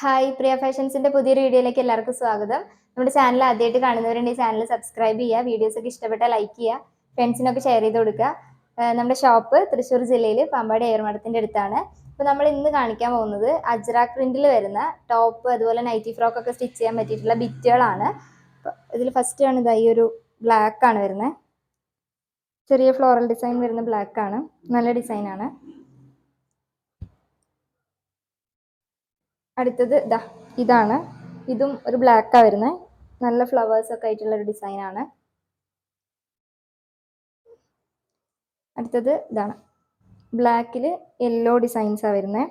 Hi പ്രിയ ഫാഷൻസിന്റെ പുതിയൊരു വീഡിയോയിലേക്ക് എല്ലാവർക്കും സ്വാഗതം. നമ്മുടെ ചാനൽ ആദ്യമായിട്ട് കാണുന്നവരുണ്ട് ഈ ചാനൽ സബ്സ്ക്രൈബ് ചെയ്യുക വീഡിയോസ് ഒക്കെ ഇഷ്ടപ്പെട്ടാൽ ലൈക്ക് ചെയ്യുക ഫ്രണ്ട്സിനൊക്കെ ഷെയർ ചെയ്ത് കൊടുക്കുക. നമ്മുടെ ഷോപ്പ് തൃശ്ശൂർ ജില്ലയിൽ പാമ്പാടി ഏർമഠത്തിന്റെ അടുത്താണ്. അപ്പോൾ നമ്മൾ ഇന്ന് കാണിക്കാൻ പോകുന്നത് അജ്രാക് പ്രിന്റിൽ വരുന്ന ടോപ്പ് അതുപോലെ നൈറ്റി ഫ്രോക്ക് ഒക്കെ സ്റ്റിച്ച് ചെയ്യാൻ പറ്റിയിട്ടുള്ള ബിറ്റുകളാണ്. ഇതിൽ ഫസ്റ്റ് ആണ് ഇതായി ഒരു ബ്ലാക്ക് ആണ് വരുന്നത്. ചെറിയ ഫ്ലോറൽ ഡിസൈൻ വരുന്ന ബ്ലാക്ക് ആണ്. നല്ല ഡിസൈൻ അടുത്തത് ദാ ഇതാണ്. ഇതും ഒരു ബ്ലാക്കാണ് വരുന്നത് നല്ല ഫ്ലവേഴ്സ് ഒക്കെ ആയിട്ടുള്ള ഒരു ഡിസൈൻ ആണ്. അടുത്തത് ഇതാണ്. ബ്ലാക്കിൽ യെല്ലോ ഡിസൈൻസാണ് വരുന്നത്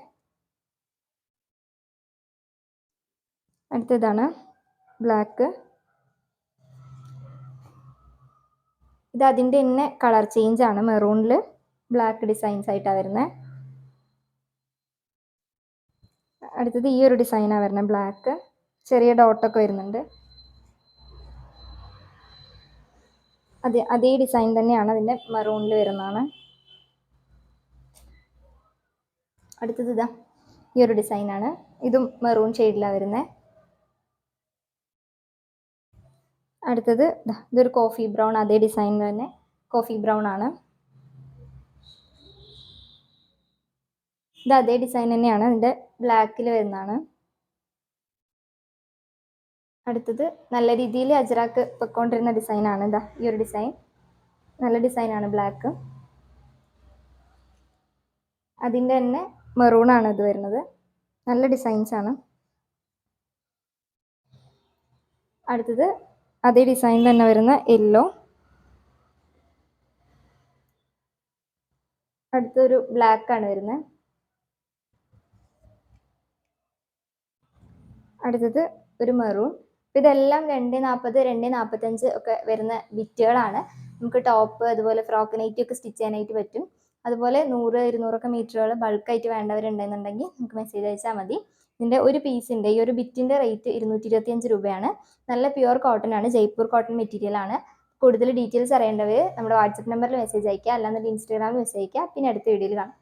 അടുത്തതാണ് ബ്ലാക്ക് ഇത് അതിന്റെ തന്നെ കളർ ചേഞ്ച് ആണ്. മെറൂണിൽ ബ്ലാക്ക് ഡിസൈൻസ് ആയിട്ടാണ് വരുന്നത് അടുത്തത് ഈ ഒരു ഡിസൈനാണ് വരുന്നത്. ബ്ലാക്ക് ചെറിയ ഡോട്ടൊക്കെ വരുന്നുണ്ട്. അതെ അതേ ഡിസൈൻ തന്നെയാണ് അതിന്റെ മറൂണിൽ വരുന്നതാണ്. അടുത്തത് ഇതാ ഈ ഒരു ഡിസൈനാണ് ഇതും മെറൂൺ ഷെയ്ഡിലാണ് വരുന്നത് അടുത്തത് ഇതൊരു കോഫി ബ്രൗൺ അതേ ഡിസൈൻ തന്നെ. കോഫി ബ്രൗൺ ആണ്. ഇത് അതേ ഡിസൈൻ തന്നെയാണ്. ഇതിന്റെ ബ്ലാക്കിൽ വരുന്നതാണ്. അടുത്തത് നല്ല രീതിയിൽ അജറാക്ക് പൊയ്ക്കൊണ്ടിരുന്ന ഡിസൈനാണ് ഇതാ ഈ ഒരു ഡിസൈൻ നല്ല ഡിസൈനാണ് ബ്ലാക്ക് അതിന്റെ തന്നെ മെറൂണാണ് ഇത് വരുന്നത്. നല്ല ഡിസൈൻസ് ആണ്. അടുത്തത് അതേ ഡിസൈൻ തന്നെ വരുന്ന യെല്ലോ അടുത്തൊരു ബ്ലാക്ക് ആണ് വരുന്നത്. അടുത്തത് ഒരു മെറൂൺ. ഇതെല്ലാം രണ്ട് നാൽപ്പത് രണ്ട് നാൽപ്പത്തഞ്ച് ഒക്കെ വരുന്ന ബിറ്റുകളാണ് നമുക്ക് ടോപ്പ് അതുപോലെ ഫ്രോക്ക് നൈറ്റി ഒക്കെ സ്റ്റിച്ച് ചെയ്യാനായിട്ട് പറ്റും. അതുപോലെ നൂറ് ഇരുന്നൂറൊക്കെ മീറ്ററുകൾ ബൾക്കായിട്ട് വേണ്ടവരുണ്ടെന്നുണ്ടെങ്കിൽ നമുക്ക് മെസ്സേജ് അയച്ചാൽ മതി. ഇതിന്റെ ഒരു പീസിന്റെ ഈ ഒരു ബിറ്റിന്റെ റേറ്റ് ഇരുന്നൂറ്റി ഇരുപത്തിയഞ്ച് രൂപയാണ്. നല്ല പ്യുവർ കോട്ടൺ ആണ് ജയ്പൂർ കോട്ടൺ മെറ്റീരിയൽ ആണ്. കൂടുതൽ ഡീറ്റെയിൽസ് അറിയേണ്ടവർ നമ്മുടെ വാട്സപ്പ് നമ്പറിൽ മെസ്സേജ് അയക്കുക അല്ലാന്നുണ്ടെങ്കിൽ ഇൻസ്റ്റാഗ്രാമിൽ മെസ്സേജ് അയക്കുക പിന്നെ അടുത്ത വീഡിയോയിൽ കാണാം.